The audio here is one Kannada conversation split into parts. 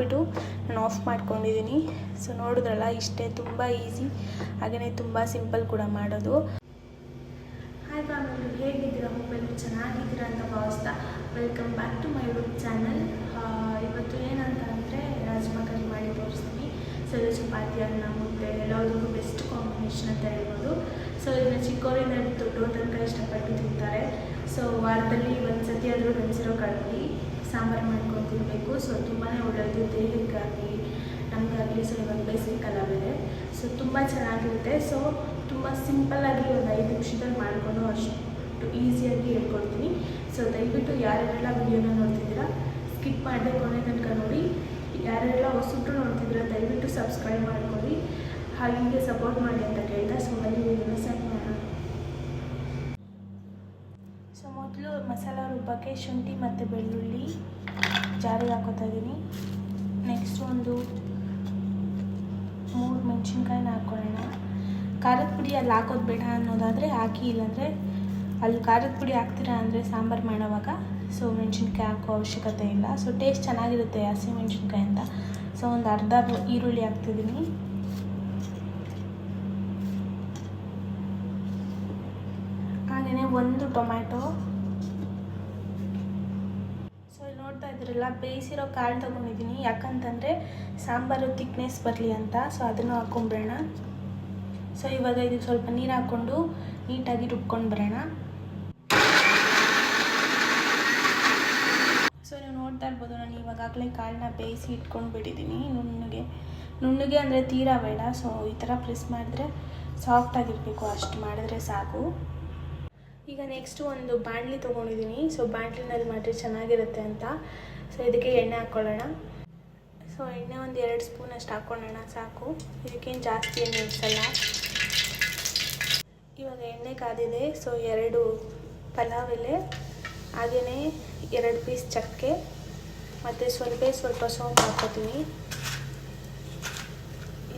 ಬಿಟ್ಟು ನಾನು ಆಫ್ ಮಾಡ್ಕೊಂಡಿದ್ದೀನಿ. ಸೊ ನೋಡಿದ್ರಲ್ಲ, ಇಷ್ಟೇ ತುಂಬ ಈಸಿ ಹಾಗೆಯೇ ತುಂಬ ಸಿಂಪಲ್ ಕೂಡ ಮಾಡೋದು. ಹಾಯ್ ಫ್ಯಾಮಿಲಿ ಹೇಗಿದ್ದೀರಾ? ಮೊಬೈಲು ಚೆನ್ನಾಗಿದ್ದೀರಾ ಅಂತ ಭಾವಿಸ್ತಾ. Welcome back to my YouTube channel ಇವತ್ತು ಏನಂತ ಅಂದರೆ ರಾಜ್ಮಾ ಮಾಡಿ ತೋರಿಸ್ತೀನಿ. ಸೊ ಚಪಾತಿ, ಅನ್ನ, ಮುದ್ದೆ, ಎಲ್ಲದಕ್ಕೂ ಬೆಸ್ಟ್ ಕಾಂಬಿನೇಷನ್ ಅಂತ ಹೇಳ್ಬೋದು. ಸೊ ಇದನ್ನ ಚಿಕ್ಕವರಿಂದ ದೊಡ್ಡವ್ರ ತನಕ ಇಷ್ಟಪಟ್ಟು ತಿಂತಾರೆ. ಸೊ ವಾರದಲ್ಲಿ ಒಂದು ಸತಿ ಆದರೂ ನೆನೆಸಿರೋ ಕಾಳಲ್ಲಿ ಸಾಂಬಾರು ಮಾಡ್ಕೊಂಡು ತಿನ್ನಬೇಕು ಸೊ ತುಂಬಾ ಒಳ್ಳೆಯದು ದೇಹಕ್ಕಾಗಲಿ ನಮಗಾಗಲಿ ಸೊ ಇವಾಗ ಬೇಸಿಗೆ ಕಾಲ ಬೇರೆ. ಸೊ ತುಂಬ ಚೆನ್ನಾಗಿರುತ್ತೆ. ಸೊ ತುಂಬ ಸಿಂಪಲ್ಲಾಗಿ ಒಂದು ಐದು ನಿಮಿಷದಲ್ಲಿ ಮಾಡಿಕೊಂಡು ಅಷ್ಟು ಈಸಿಯಾಗಿ ಹೇಳ್ಕೊಡ್ತೀನಿ. ಸೊ ದಯವಿಟ್ಟು ಯಾರ್ಯಾರೆಲ್ಲ ವಿಡಿಯೋನ ನೋಡ್ತಿದ್ದೀರಾ ಸ್ಕಿಪ್ ಮಾಡದೆ ಕೊನೆ ತನಕ ನೋಡಿ. ಯಾರ್ಯಾರೆಲ್ಲ ಹೊಸಬ್ರು ನೋಡ್ತಿದ್ದೀರಾ, ದಯವಿಟ್ಟು ಸಬ್ಸ್ಕ್ರೈಬ್ ಮಾಡ್ಕೊಳ್ಳಿ. ಹಾಗೆ ಸಪೋರ್ಟ್ ಮಾಡಿ ಅಂತ ಕೇಳ್ತಾ ಸೊ ದಯವಿಟ್ಟು ಸ್ಟಾರ್ಟ್ ಮಾಡೋಣ ಸೊ ಮೊದಲು ಮಸಾಲ ರುಬ್ಬಕ್ಕೆ ಶುಂಠಿ ಮತ್ತು ಬೆಳ್ಳುಳ್ಳಿ ಜಾರಿಗೆ ಹಾಕೋತಾ ಇದ್ದೀನಿ. ನೆಕ್ಸ್ಟ್ ಒಂದು ಮೂರು ಮೆಣಸಿನ್ಕಾಯಿನ ಹಾಕ್ಕೊಳ್ಳೋಣ ಖಾರದ ಪುಡಿ ಅಲ್ಲಿ ಹಾಕೋದು ಬೇಡ ಅನ್ನೋದಾದರೆ ಹಾಕಿ, ಇಲ್ಲಾಂದರೆ ಅಲ್ಲಿ ಖಾರದ ಪುಡಿ ಹಾಕ್ತೀರಾ ಅಂದರೆ ಸಾಂಬಾರು ಮಾಡೋವಾಗ ಸೊ ಮೆಣಸಿನ್ಕಾಯಿ ಹಾಕೋ ಅವಶ್ಯಕತೆ ಇಲ್ಲ. ಸೊ ಟೇಸ್ಟ್ ಚೆನ್ನಾಗಿರುತ್ತೆ ಹಸಿ ಮೆಣಸಿನ್ಕಾಯಿ ಅಂತ. ಸೊ ಒಂದು ಅರ್ಧ ಈರುಳ್ಳಿ ಹಾಕ್ತಿದ್ದೀನಿ. ಹಾಗೆಯೇ ಒಂದು ಟೊಮ್ಯಾಟೊ ಸೊ ಇದ್ದೀರಲ್ಲ ಬೇಯಿಸಿರೋ ಕಾಳು ತೊಗೊಂಡಿದ್ದೀನಿ. ಯಾಕಂತಂದರೆ ಸಾಂಬಾರು ತಿಕ್ನೆಸ್ ಬರಲಿ ಅಂತ ಸೊ ಅದನ್ನು ಹಾಕೊಂಡ್ಬಿಡೋಣ ಸೊ ಇವಾಗ ಇದು ಸ್ವಲ್ಪ ನೀರು ಹಾಕ್ಕೊಂಡು ನೀಟಾಗಿ ರುಬ್ಕೊಂಡು ಬರೋಣ. ಸೊ ನೀವು ನೋಡ್ತಾ ಇರ್ಬೋದು, ನಾನು ಇವಾಗಲೇ ಕಾಳನ್ನ ಬೇಯಿಸಿ ಇಟ್ಕೊಂಡು ಬಿಟ್ಟಿದ್ದೀನಿ. ನುಣ್ಣಗೆ ನುಣ್ಣಗೆ ಅಂದರೆ ತೀರಾ ಬೇಡ ಸೊ ಈ ಥರ ಪ್ರೆಸ್ ಮಾಡಿದ್ರೆ ಸಾಫ್ಟಾಗಿರಬೇಕು ಅಷ್ಟು ಮಾಡಿದ್ರೆ ಸಾಕು. ಈಗ ನೆಕ್ಸ್ಟು ಒಂದು ಬಾಣಲಿ ತೊಗೊಂಡಿದ್ದೀನಿ ಸೊ ಬಾಣಲಿನಲ್ಲಿ ಮಾಡಿದ್ರೆ ಚೆನ್ನಾಗಿರುತ್ತೆ ಅಂತ. ಸೊ ಇದಕ್ಕೆ ಎಣ್ಣೆ ಹಾಕ್ಕೊಳ್ಳೋಣ ಸೊ ಎಣ್ಣೆ ಒಂದು ಎರಡು ಸ್ಪೂನ್ ಅಷ್ಟು ಹಾಕ್ಕೊಳ್ಳೋಣ ಸಾಕು. ಇದಕ್ಕೇನು ಜಾಸ್ತಿ ಎಣ್ಣೆ ಇರಿಸಲ್ಲ ಇವಾಗ ಎಣ್ಣೆ ಕಾದಿದೆ. ಸೊ ಎರಡು ಪಲಾವ್ ಎಲೆ ಹಾಗೆಯೇ ಎರಡು ಪೀಸ್ ಚಕ್ಕೆ, ಮತ್ತು ಸ್ವಲ್ಪ ಸ್ವಲ್ಪ ಸೋಂಪು ಹಾಕ್ಕೋತೀನಿ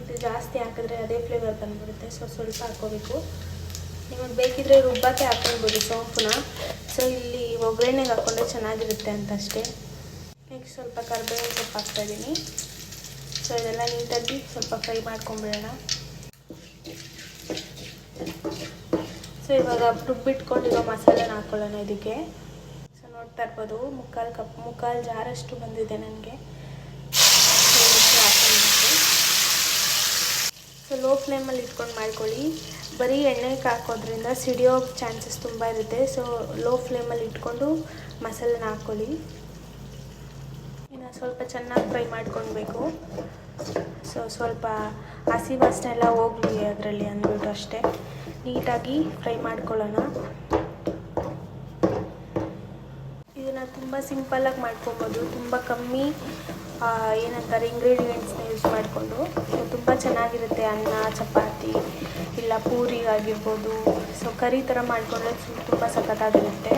ಇದು ಜಾಸ್ತಿ ಹಾಕಿದ್ರೆ ಅದೇ ಫ್ಲೇವರ್ ಬಂದ್ಬಿಡುತ್ತೆ. ಸೊ ಸ್ವಲ್ಪ ಹಾಕ್ಕೋಬೇಕು ನಿಮಗೆ ಬೇಕಿದ್ರೆ ರುಬ್ಬಕ್ಕೆ ಹಾಕೊಳ್ಬೋದು ಸೋಂಪುನ. ಸೊ ಇಲ್ಲಿ ಒಗ್ಗರಣೆಗೆ ಹಾಕ್ಕೊಂಡ್ರೆ ಚೆನ್ನಾಗಿರುತ್ತೆ ಅಂತ ಅಷ್ಟೇ ನೆಕ್ಸ್ಟ್ ಸ್ವಲ್ಪ ಕರ್ಬೇವಿನ ಸೊಪ್ಪು ಹಾಕ್ತಾಯಿದ್ದೀನಿ ಸೊ ಇದೆಲ್ಲ ನೀಟಾಗಿ ಸ್ವಲ್ಪ ಫ್ರೈ ಮಾಡ್ಕೊಂಬಿಡೋಣ. ಸೊ ಇವಾಗ ರುಬ್ಬಿಟ್ಕೊಂಡಿರೋ ಮಸಾಲೆನ ಹಾಕ್ಕೊಳ್ಳೋಣ ಇದಕ್ಕೆ. ಸೊ ನೋಡ್ತಾ ಇರ್ಬೋದು, ಮುಕ್ಕಾಲು ಕಪ್, ಮುಕ್ಕಾಲು ಜಾರಷ್ಟು ಬಂದಿದೆ ನನಗೆ ಸೊ ಲೋ ಫ್ಲೇಮಲ್ಲಿ ಇಟ್ಕೊಂಡು ಮಾಡ್ಕೊಳ್ಳಿ. ಬರೀ ಎಣ್ಣೆಗೆ ಹಾಕೋದ್ರಿಂದ ಸಿಡಿಯೋ ಚಾನ್ಸಸ್ ತುಂಬ ಇರುತ್ತೆ. ಸೊ ಲೋ ಫ್ಲೇಮಲ್ಲಿ ಇಟ್ಕೊಂಡು ಮಸಾಲೆನ ಹಾಕ್ಕೊಳ್ಳಿ. ಇನ್ನು ಸ್ವಲ್ಪ ಚೆನ್ನಾಗಿ ಫ್ರೈ ಮಾಡ್ಕೊಳ್ಬೇಕು. ಸೊ ಸ್ವಲ್ಪ ಹಸಿ ವಾಸನೆ ಎಲ್ಲ ಹೋಗಲಿ ಅದರಲ್ಲಿ ಅಂದ್ಬಿಟ್ಟು ಅಷ್ಟೇ. ನೀಟಾಗಿ ಫ್ರೈ ಮಾಡ್ಕೊಳ್ಳೋಣ. ಇದನ್ನು ತುಂಬ ಸಿಂಪಲ್ಲಾಗಿ ಮಾಡ್ಕೊಬೋದು. ತುಂಬ ಕಮ್ಮಿ ಏನಂತಾರೆ ಇಂಗ್ರೀಡಿಯೆಂಟ್ಸ್ನ ಯೂಸ್ ಮಾಡಿಕೊಂಡು, ಸೊ ತುಂಬ ಚೆನ್ನಾಗಿರುತ್ತೆ ಅನ್ನ, ಚಪಾತಿ, ಇಲ್ಲ ಪೂರಿ ಆಗಿರ್ಬೋದು. ಸೊ ಕರಿ ಥರ ಮಾಡಿಕೊಂಡ್ರೆ ತುಂಬ ಸಖತ್ತಾಗಿರುತ್ತೆ.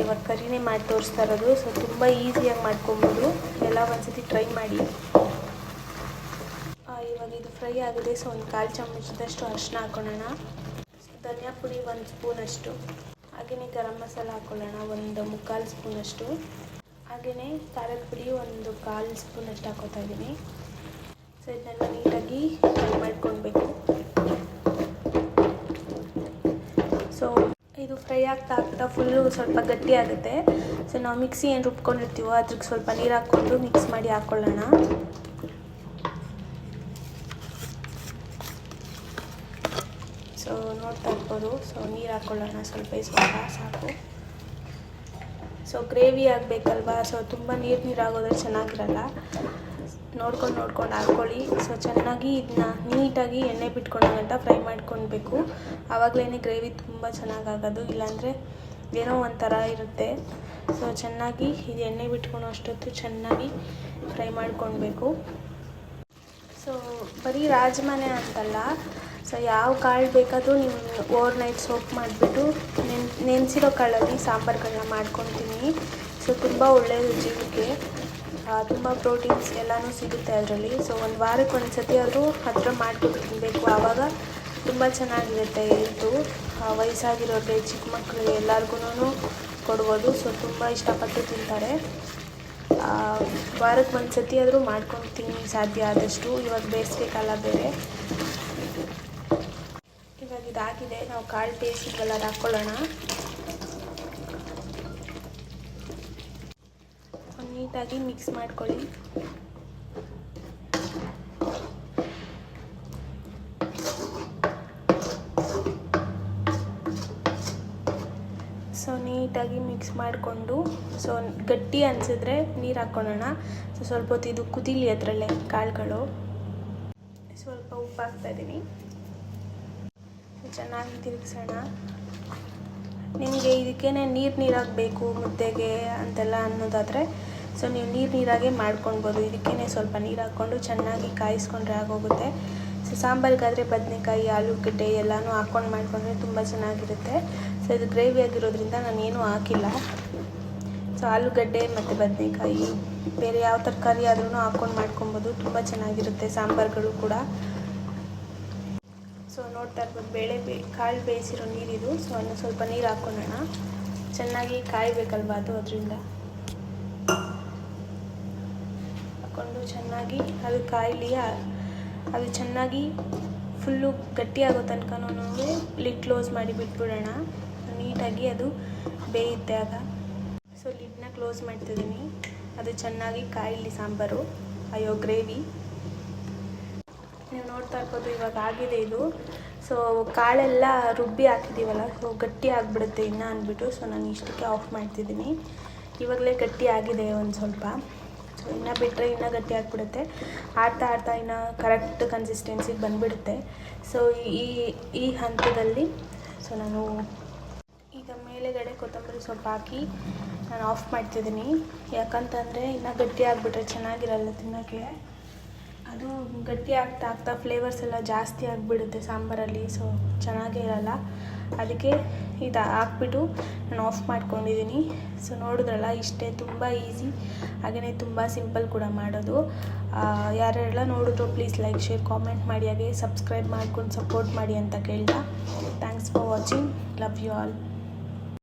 ಇವಾಗ ಕರಿನೇ ಮಾಡಿ ತೋರಿಸ್ತಾ ಇರೋದು. ಸೊ ತುಂಬ ಈಸಿಯಾಗಿ ಮಾಡ್ಕೊಬೋದು. ಎಲ್ಲ ಒಂದ್ಸತಿ ಟ್ರೈ ಮಾಡಿ. ಇವಾಗ ಇದು ಫ್ರೈ ಆಗಿದೆ. ಸೊ ಒಂದು ಕಾಲು ಚಮಚದಷ್ಟು ಅರಿಶಿನ ಹಾಕೊಳ್ಳೋಣ. ಸೊ ಧನಿಯಾ ಪುಡಿ ಒಂದು ಸ್ಪೂನಷ್ಟು ಹಾಗೆಯೇ ಗರಂ ಮಸಾಲ ಹಾಕ್ಕೊಳ್ಳೋಣ ಒಂದು ಮುಕ್ಕಾಲು ಸ್ಪೂನಷ್ಟು ಹಾಗೆಯೇ ಖಾರದ ಪುಡಿ ಒಂದು ಕಾಲು ಸ್ಪೂನಷ್ಟು ಹಾಕೋತಾ ಇದ್ದೀನಿ. ಸೊ ಇದನ್ನೆಲ್ಲ ನೀಟಾಗಿ ಫ್ರೈ ಮಾಡ್ಕೊಳ್ಬೇಕು. ಸೊ ಇದು ಫ್ರೈ ಆಗ್ತಾ ಆಗ್ತಾ ಫುಲ್ಲು ಸ್ವಲ್ಪ ಗಟ್ಟಿ ಆಗುತ್ತೆ. ಸೊ ನಾವು ಮಿಕ್ಸಿ ಏನು ರುಬ್ಕೊಂಡಿರ್ತೀವೋ ಅದಕ್ಕೆ ಸ್ವಲ್ಪ ನೀರು ಹಾಕ್ಕೊಂಡು ಮಿಕ್ಸ್ ಮಾಡಿ ಹಾಕ್ಕೊಳ್ಳೋಣ ಸೊ ನೋಡ್ತಾ ಇರ್ಬೋದು. ಸೊ ನೀರು ಹಾಕ್ಕೊಳ್ಳೋಣ ಸ್ವಲ್ಪ ಸ್ವಲ್ಪ ಸಾಕು. So gravy ಆಗಬೇಕಲ್ವಾ? ಸೊ ತುಂಬ ನೀರು ನೀರಾಗೋದ್ರೆ ಚೆನ್ನಾಗಿರಲ್ಲ. ನೋಡ್ಕೊಂಡು ನೋಡ್ಕೊಂಡು ಹಾಕ್ಕೊಳ್ಳಿ ಸೊ ಚೆನ್ನಾಗಿ ಇದನ್ನ ನೀಟಾಗಿ ಎಣ್ಣೆ ಬಿಟ್ಕೊಂಡಂತ ಫ್ರೈ ಮಾಡ್ಕೊಳ್ಬೇಕು. ಆವಾಗಲೇ ಗ್ರೇವಿ ತುಂಬ ಚೆನ್ನಾಗಾಗೋದು. ಇಲ್ಲಾಂದರೆ ಏನೋ ಒಂಥರ ಇರುತ್ತೆ. ಸೊ ಚೆನ್ನಾಗಿ ಇದು ಎಣ್ಣೆ ಬಿಟ್ಕೊಳೋ ಅಷ್ಟೊತ್ತು ಚೆನ್ನಾಗಿ ಫ್ರೈ ಮಾಡ್ಕೊಳ್ಬೇಕು. ಸೊ ಬರೀ ರಾಜಮನೆ ಅಂತಲ್ಲ. ಸೊ ಯಾವ ಕಾಳು ಬೇಕಾದರೂ ನೀವು ಓವರ್ ನೈಟ್ ಸೋಪ್ ಮಾಡಿಬಿಟ್ಟು ನೆನ್, ನೆನೆಸಿರೋ ಕಾಳಲ್ಲಿ ಸಾಂಬಾರುಗಳನ್ನ ಮಾಡ್ಕೊತೀನಿ ಸೊ ತುಂಬ ಒಳ್ಳೆಯದು ಜೀವಕ್ಕೆ ತುಂಬ ಪ್ರೋಟೀನ್ಸ್ ಎಲ್ಲನೂ ಸಿಗುತ್ತೆ ಅದರಲ್ಲಿ. ಸೊ ಒಂದು ವಾರಕ್ಕೆ ಒಂದು ಸತಿ ಆದರೂ ಹತ್ರ ಮಾಡ್ಕೊಂಡು ತಿನ್ನಬೇಕು ಆವಾಗ ತುಂಬ ಚೆನ್ನಾಗಿರುತ್ತೆ ಇದು. ವಯಸ್ಸಾಗಿರೋರಿಗೆ, ಚಿಕ್ಕ ಮಕ್ಕಳಿಗೆ ಎಲ್ಲರಿಗೂ ಕೊಡ್ಬೋದು. ಸೊ ತುಂಬ ಇಷ್ಟಪಟ್ಟು ತಿಂತಾರೆ. ವಾರಕ್ಕೆ ಒಂದು ಸತಿ ಆದರೂ ಮಾಡ್ಕೊಂಡು ತಿನ್ನಿ ಸಾಧ್ಯ ಆದಷ್ಟು. ಇವಾಗ ಬೇಸಿಗೆ ಕಾಲ ಬೇರೆ. ಇದಾಗಿದೆ. ನಾವು ಕಾಳು ಬೇಯಿಸಿದ್ವಲ್ಲ ಅದು ಹಾಕ್ಕೊಳ್ಳೋಣ ನೀಟಾಗಿ ಮಿಕ್ಸ್ ಮಾಡ್ಕೊಳ್ಳಿ. ಸೊ ನೀಟಾಗಿ ಮಿಕ್ಸ್ ಮಾಡಿಕೊಂಡು ಸೊ ಗಟ್ಟಿ ಅನಿಸಿದ್ರೆ ನೀರು ಹಾಕ್ಕೊಳ್ಳೋಣ ಸೊ ಸ್ವಲ್ಪ ಹೊತ್ತು ಇದು ಕುದೀಲಿ ಅದರಲ್ಲೇ ಕಾಳುಗಳು ಸ್ವಲ್ಪ ಉಪ್ಪು ಹಾಕ್ತಾ ಇದ್ದೀನಿ ಚೆನ್ನಾಗಿ ತಿರುಗಿಸೋಣ. ನಿಮಗೆ ಇದಕ್ಕೇನೆ ನೀರು ನೀರಾಗಿ ಬೇಕು, ಮುದ್ದೆಗೆ ಅಂತೆಲ್ಲ ಅನ್ನೋದಾದರೆ, ಸೊ ನೀವು ನೀರು ನೀರಾಗೆ ಮಾಡ್ಕೊಳ್ಬೋದು ಇದಕ್ಕೇನೆ ಸ್ವಲ್ಪ ನೀರು ಹಾಕ್ಕೊಂಡು ಚೆನ್ನಾಗಿ ಕಾಯಿಸ್ಕೊಂಡ್ರೆ ಆಗೋಗುತ್ತೆ. ಸೊ ಸಾಂಬಾರಿಗಾದರೆ ಬದನೆಕಾಯಿ ಆಲೂಗಡ್ಡೆ ಎಲ್ಲನೂ ಹಾಕ್ಕೊಂಡು ಮಾಡಿಕೊಂಡ್ರೆ ತುಂಬ ಚೆನ್ನಾಗಿರುತ್ತೆ. ಸೊ ಇದು ಗ್ರೇವಿ ಆಗಿರೋದ್ರಿಂದ ನಾನು ಏನೂ ಹಾಕಿಲ್ಲ. ಸೊ ಆಲೂಗಡ್ಡೆ ಮತ್ತು ಬದನೆಕಾಯಿ, ಬೇರೆ ಯಾವ ತರಕಾರಿ ಆದ್ರೂ ಹಾಕ್ಕೊಂಡು ಮಾಡ್ಕೊಬೋದು ತುಂಬ ಚೆನ್ನಾಗಿರುತ್ತೆ ಸಾಂಬಾರುಗಳು ಕೂಡ. ನೋಡ್ತಾ ಇರ್ಬೋದು. ಬೇಳೆ ಬೇ, ಕಾಳು ಬೇಯಿಸಿರೋ ನೀರಿದು. ಸೊ ಅದನ್ನು ಸ್ವಲ್ಪ ನೀರು ಹಾಕ್ಕೊಳ್ಳೋಣ ಚೆನ್ನಾಗಿ ಕಾಯಬೇಕಲ್ವ ಅದು ಅದರಿಂದ? ಹಾಕ್ಕೊಂಡು ಚೆನ್ನಾಗಿ ಅದು ಕಾಯಿಲಿ ಅದು ಚೆನ್ನಾಗಿ ಫುಲ್ಲು ಗಟ್ಟಿಯಾಗೋ ತನಕನೂ ಲಿಡ್ ಕ್ಲೋಸ್ ಮಾಡಿ ಬಿಟ್ಬಿಡೋಣ. ನೀಟಾಗಿ ಅದು ಬೇಯುತ್ತೆ ಆಗ. ಸೊ ಲಿಡ್ನ ಕ್ಲೋಸ್ ಮಾಡ್ತಿದ್ದೀನಿ. ಅದು ಚೆನ್ನಾಗಿ ಕಾಯಿಲಿ ಸಾಂಬಾರು, ಅಯ್ಯೋ ಗ್ರೇವಿ ನೀವು ನೋಡ್ತಾ ಇರ್ಬೋದು, ಇವಾಗ ಆಗಿದೆ ಇದು. ಸೊ ಕಾಳೆಲ್ಲ ರುಬ್ಬಿ ಹಾಕಿದ್ದೀವಲ್ಲ ಸೊ ಗಟ್ಟಿ ಆಗಿಬಿಡುತ್ತೆ ಇನ್ನು ಅಂದ್ಬಿಟ್ಟು. ಸೊ ನಾನು ಇಷ್ಟಕ್ಕೆ ಆಫ್ ಮಾಡ್ತಿದ್ದೀನಿ. ಇವಾಗಲೇ ಗಟ್ಟಿ ಆಗಿದೆ ಒಂದು ಸ್ವಲ್ಪ. ಸೊ ಇನ್ನು ಬಿಟ್ಟರೆ ಇನ್ನೂ ಗಟ್ಟಿ ಆಗಿಬಿಡುತ್ತೆ. ಆಡ್ತಾ ಆಡ್ತಾ ಇನ್ನು ಕರೆಕ್ಟ್ ಕನ್ಸಿಸ್ಟೆನ್ಸಿಗೆ ಬಂದುಬಿಡುತ್ತೆ. ಸೊ ಈ ಈ ಹಂತದಲ್ಲಿ ಸೊ ನಾನು ಈಗ ಮೇಲೆಗಡೆ ಕೊತ್ತಂಬರಿ ಸೊಪ್ಪು ಹಾಕಿ ನಾನು ಆಫ್ ಮಾಡ್ತಿದ್ದೀನಿ. ಯಾಕಂತಂದರೆ ಇನ್ನು ಗಟ್ಟಿ ಆಗಿಬಿಟ್ರೆ ಚೆನ್ನಾಗಿರಲ್ಲ ತಿನ್ನೋಕ್ಕೆ ಅದು ಗಟ್ಟಿ ಆಗ್ತಾ ಆಗ್ತಾ ಫ್ಲೇವರ್ಸ್ ಎಲ್ಲ ಜಾಸ್ತಿ ಆಗಿಬಿಡುತ್ತೆ ಸಾಂಬಾರಲ್ಲಿ ಸೊ ಚೆನ್ನಾಗೇ ಇರಲ್ಲ. ಅದಕ್ಕೆ ಇದು ಹಾಕ್ಬಿಟ್ಟು ನಾನು ಆಫ್ ಮಾಡ್ಕೊಂಡಿದ್ದೀನಿ ಸೊ ನೋಡಿದ್ರಲ್ಲ, ಇಷ್ಟೇ ತುಂಬ ಈಸಿ ಹಾಗೆಯೇ ತುಂಬ ಸಿಂಪಲ್ ಕೂಡ ಮಾಡೋದು. ಯಾರೆಲ್ಲ ನೋಡಿದ್ರು ಪ್ಲೀಸ್ ಲೈಕ್ ಶೇರ್ ಕಾಮೆಂಟ್ ಮಾಡಿ, ಹಾಗೆ ಸಬ್ಸ್ಕ್ರೈಬ್ ಮಾಡ್ಕೊಂಡು ಸಪೋರ್ಟ್ ಮಾಡಿ ಅಂತ ಕೇಳ್ತಾ thanks for watching love you all